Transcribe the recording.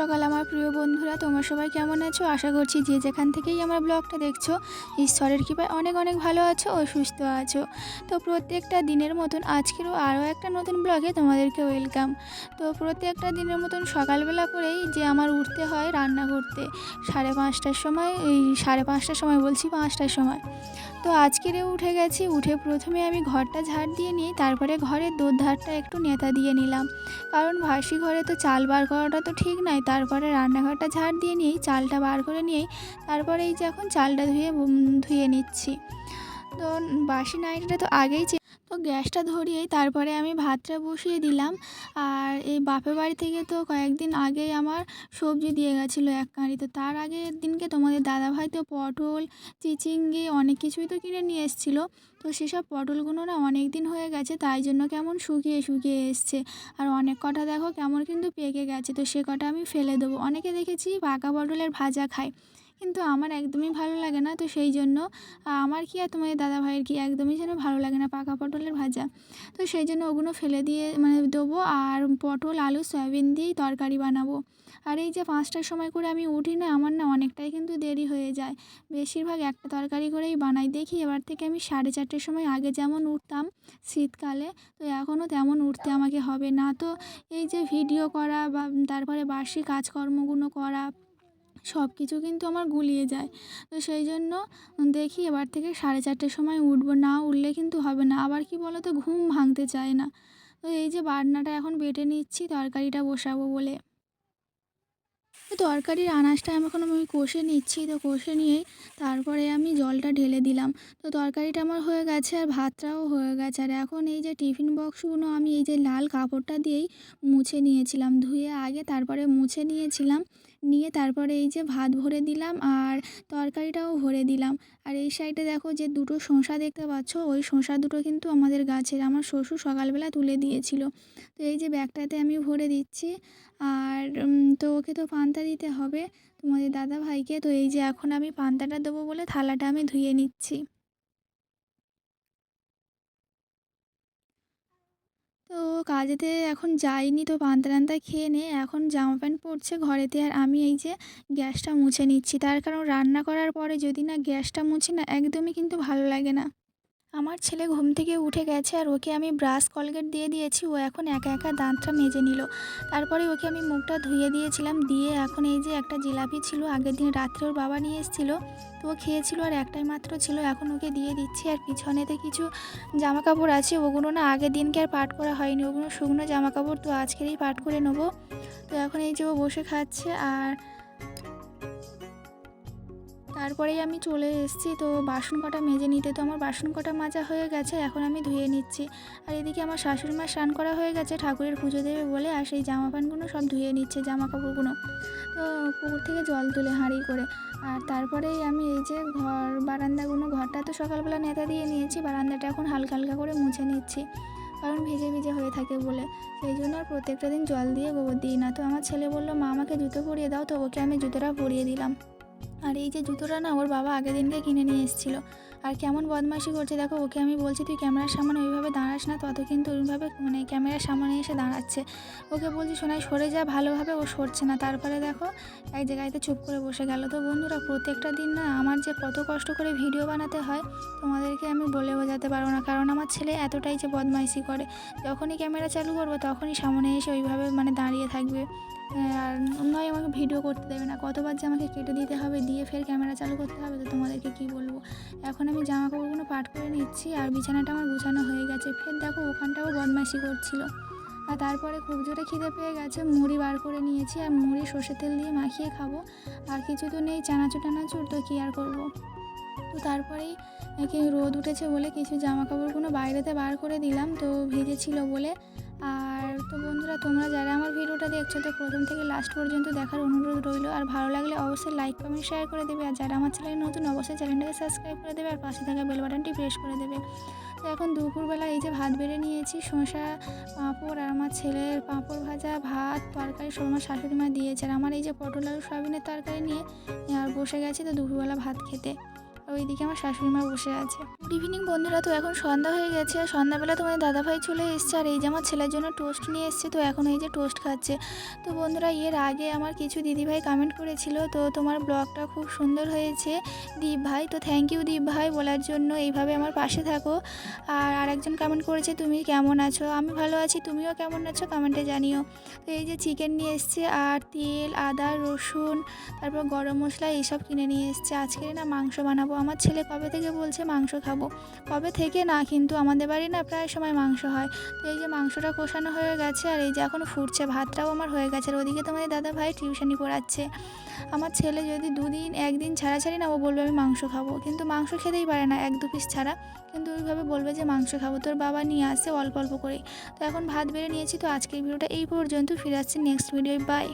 সকাল আমার প্রিয় বন্ধুরা, তোমরা সবাই কেমন আছো? আশা করছি যে যেখান থেকেই আমার ব্লগটা দেখছ, ঈশ্বরের কৃপায় অনেক অনেক ভালো আছো ও সুস্থ আছো। তো প্রত্যেকটা দিনের মতন আজকেরও আরও একটা নতুন ব্লগে তোমাদেরকে ওয়েলকাম। তো প্রত্যেকটা দিনের মতন সকালবেলা করেই যে আমার উঠতে হয় রান্না করতে, সাড়ে পাঁচটার সময়, এই সাড়ে পাঁচটার সময় বলছি পাঁচটার সময়। তো আজকেরে উঠে গেছি, উঠে প্রথমে আমি ঘরটা ঝাড় দিয়ে নিই তারপরে ঘরের দোধারটা একটু নেতা দিয়ে নিলাম। কারণ ভাসি ঘরে তো চাল বার করাটা তো ঠিক নয়, তারপরে রান্নাঘরটা ঝাড় দিয়ে নিয়েই, চালটা বার করে নিয়েই তারপরে এই যে এখন চালটা ধুয়ে ধুয়ে নিচ্ছি। তো বাসি নাইটটা তো আগেই গ্যাসটা ধরিয়েই তারপরে আমি ভাতটা বসিয়ে দিলাম। আর এই বাপের বাড়ি থেকে তো কয়েকদিন আগেই আমার সবজি দিয়ে গেছিল এক কাঁড়ি। তো তার আগের দিনকে তোমাদের দাদাভাই তো পটল, চিচিঙ্গি, অনেক কিছুই তো কিনে নিয়ে এসেছিল। তো সেসব পটলগুলো না অনেক দিন হয়ে গেছে, তাই জন্য কেমন শুকিয়ে শুকিয়ে এসছে। আর অনেক কটা দেখো কেমন কিন্তু পেকে গেছে, তো সে কটা আমি ফেলে দেবো। অনেকে দেখেছি পাকা পটলের ভাজা খায়। কিন্তু আমার একদমই ভালো লাগে না। তো সেই জন্য আমার কি আর তোমাদের দাদা ভাইয়ের কি একদমই যেন ভালো লাগে না পাকা পটলের ভাজা? তো সেই জন্য ওগুলো ফেলে দিয়ে মানে দেবো আর পটল, আলু, সয়াবিন দিয়েই তরকারি বানাবো। আর এই যে পাঁচটার সময় করে আমি উঠি না, আমার না অনেকটাই কিন্তু দেরি হয়ে যায়। বেশিরভাগ একটা তরকারি করেই বানাই। দেখি এবার থেকে আমি সাড়ে চারটের সময় আগে যেমন উঠতাম শীতকালে, তো এখনও তেমন উঠতে আমাকে হবে না। তো এই যে ভিডিও করা বা তারপরে বার্ষিক কাজকর্মগুলো করা সব কিছু কিন্তু আমার গুলিয়ে যায়। তো সেই জন্য দেখি এবার থেকে সাড়ে চারটের সময় উঠবো, না উঠলে কিন্তু হবে না। আবার কি বলো তো ঘুম ভাঙতে চায় না। তো এই যে বাটনাটা এখন বেটে নিচ্ছি, তরকারিটা বসাবো বলে। তো তরকারির আনাজটা আমি এখন আমি কষে নিচ্ছি, তো কষে নিয়েই তারপরে আমি জলটা ঢেলে দিলাম। তো তরকারিটা আমার হয়ে গেছে আর ভাতটাও হয়ে গেছে। আর এখন এই যে টিফিন বক্সগুলো আমি এই যে লাল কাপড়টা দিয়েই মুছে নিয়েছিলাম। ধুয়ে আগে তারপরে মুছে নিয়েছিলাম। নিয়ে তারপরে এই যে ভাত ভরে দিলাম আর তরকারিটাও ভরে দিলাম। আর এই সাইডে দেখো যে দুটো শসা দেখতে পাচ্ছ, ওই শসা দুটো কিন্তু আমাদের গাছের, আমার শ্বশুর সকালবেলা তুলে দিয়েছিল। তো এই যে ব্যাগটাতে আমি ভরে দিচ্ছি আর তো ওকে তো পান্তা দিতে হবে তোমাদের দাদা ভাইকে তো এই যে এখন আমি পান্তাটা দেবো বলে থালাটা আমি ধুয়ে নিচ্ছি। কাজেতে এখন যাইনি তো পান্তা টান্তা খেয়ে নে। এখন জামা প্যান্ট পরছে ঘরেতে আর আমি এই যে গ্যাসটা মুছে নিচ্ছি। তার কারণ রান্না করার পরে যদি না গ্যাসটা মুছি না, একদমই কিন্তু ভালো লাগে না। আমার ছেলে ঘুম থেকে উঠে গেছে আর ওকে আমি ব্রাশ কলগেট দিয়ে দিয়েছি। ও এখন একা একা দাঁতটা মেজে নিল। তারপরে ওকে আমি মুখটা ধুয়ে দিয়েছিলাম। দিয়ে এখন এই যে একটা জিলাপি ছিল, আগের দিন রাত্রে ওর বাবা নিয়ে এসেছিল, তো ও খেয়েছিল আর একটাই মাত্র ছিল। এখন ওকে দিয়ে দিচ্ছি আর পিছনেতে কিছু জামা কাপড় আছে, ওগুলো না আগের দিনকে আর পাট করা হয়নি। ওগুলো শুকনো জামা কাপড় তো আজকেরই পাট করে নেব। তো এখন এই যে ও বসে খাচ্ছে আর তারপরেই আমি চলে এসেছি। তো বাসন কটা মেজে নিতে, তো আমার বাসন কটা মাজা হয়ে গেছে, এখন আমি ধুয়ে নিচ্ছি। আর এদিকে আমার শাশুড়ি মা স্নান করা হয়ে গেছে, ঠাকুরের পুজো দেবে বলে, আর সেই জামা প্যান্টগুলো সব ধুয়ে নিচ্ছে জামা কাপড়গুলো। তো পুকুর থেকে জল তুলে হাঁড়ি করে। আর তারপরেই আমি এই যে ঘর, বারান্দাগুলো, ঘরটা তো সকালবেলা নেতা দিয়ে নিয়েছি, বারান্দাটা এখন হালকা হালকা করে মুছে নিচ্ছি। কারণ ভিজে ভিজে হয়ে থাকে বলে। সেই জন্য আর প্রত্যেকটা দিন জল দিয়ে গোবর দিই না। তো আমার ছেলে বলল, মা, আমাকে জুতো পরিয়ে দাও, তো ওকে আমি জুতোটা পরিয়ে দিলাম। আর এই যে জুতোটা না ওর বাবা আগের দিনকে কিনে নিয়ে এসেছিল। আর কেমন বদমাশি করছে, দেখো, ওকে আমি বলছি, তুই ক্যামেরার সামনে ওইভাবে দাঁড়াস না তত কিন্তু ওইভাবে মানে ক্যামেরার সামনে এসে দাঁড়াচ্ছে। ওকে বলছি শোনাই সরে যা, ভালোভাবে ও সরছে না। তারপরে দেখো, এক জায়গায়তে চুপ করে বসে গেল। তো বন্ধুরা, প্রত্যেকটা দিন না আমার যে কত কষ্ট করে ভিডিও বানাতে হয়, তোমাদেরকে আমি বলে বোঝাতে পারব না। কারণ আমার ছেলে এতটাই যে বদমাইশি করে, যখনই ক্যামেরা চালু করব, তখনই সামনে এসে ওইভাবে মানে দাঁড়িয়ে থাকবে। আর নয়, আমাকে ভিডিও করতে দেবে না। কতবার যে আমাকে কেটে দিতে হবে, দিয়ে ফের ক্যামেরা চালু করতে হবে, তো তোমাদেরকে কি বলব? এখন আমি জামা কাপড়গুলো পাট করে নিচ্ছি আর বিছানাটা আমার গুছানো হয়ে গেছে। ফের দেখো ওখানটাও বদমাশি করছিল। আর তারপরে খুব জোরে খিদে পেয়ে গেছে, মুড়ি বার করে নিয়েছি আর মুড়ি সর্ষের তেল দিয়ে মাখিয়ে খাব। আর কিছু তো নেই চানাচুর টানাচুর তো কী আর করব? তো তারপরেই নাকি রোদ উঠেছে বলে কিছু জামা কাপড়গুলো বাইরেতে বার করে দিলাম, তো ভেজেছিল বলে। আর তো বন্ধুরা, তোমরা যারা আমার ভিডিওটা দেখছ, তো প্রথম থেকে লাস্ট পর্যন্ত দেখার অনুরোধ রইল। আর ভালো লাগলে অবশ্যই লাইক কমেন্ট শেয়ার করে দেবে। আর যারা আমার চ্যানেল নতুন, অবশ্যই চ্যানেলটাকে সাবস্ক্রাইব করে দেবে। আর পাশে থাকা বেল বাটনটি প্রেস করে দেবে। তো এখন দুপুরবেলা এই যে ভাত বেড়ে নিয়েছি, শসা, পাঁপড় আর আমার ছেলের পাঁপড় ভাজা, ভাত, তরকারি সব আমার শাশুড়ি মা দিয়েছে। আর আমার এই যে পটল, আলু সয়াবিনের তরকারি নিয়ে আর বসে গেছি তো দুপুরবেলা ভাত খেতে। আর ওইদিকে আমার শাশুড়ি মা বসে আছে। গুড ইভিনিং বন্ধুরা, তো এখন সন্ধ্যা হয়ে গেছে সন্ধ্যাবেলা তোমাদের দাদাভাই চলে এসছে, আর এই যে আমার ছেলের জন্য টোস্ট নিয়ে এসছে, তো এখন এই যে টোস্ট খাচ্ছে। তো বন্ধুরা, এর আগে আমার কিছু দিদিভাই কমেন্ট করেছিল, তো তোমার ব্লগটা খুব সুন্দর হয়েছে দীপ ভাই তো থ্যাংক ইউ দীপ ভাই বলার জন্য এইভাবে আমার পাশে থাকো। আর আরেকজন কমেন্ট করেছে, তুমি কেমন আছো? আমি ভালো আছি, তুমিও কেমন আছো? কমেন্টে জানিও। তো এই যে চিকেন নিয়ে এসছে, আর তেল, আদা, রসুন, তারপর গরম মশলা, এইসব কিনে নিয়ে এসছে। আজকে না মাংস বানাবো আমার ছেলে কবে থেকে বলছে মাংস খাব? কবে থেকে? না, কিন্তু আমাদের বাড়ি না প্রায় সময় মাংস হয়। তো এই যে মাংসটা কষানো হয়ে গেছে আর এই যে এখন ফুটছে, ভাতটাও আমার হয়ে গেছে। আর ওদিকে তোমাদের দাদা ভাই টিউশনি পড়াচ্ছে। আমার ছেলে যদি দুদিন, একদিন ছাড়া ছাড়ি না, ও বলবে আমি মাংস খাব। কিন্তু মাংস খেতেই পারে না, এক দু পিস ছাড়া। কিন্তু ওইভাবে বলবে যে মাংস খাব। তোর বাবা নিয়ে আসে অল্প অল্প করে তো এখন ভাত বেড়ে নিয়েছি, তো আজকের ভিডিওটা এই পর্যন্ত। ফিরে আসছি নেক্সট ভিডিও বাই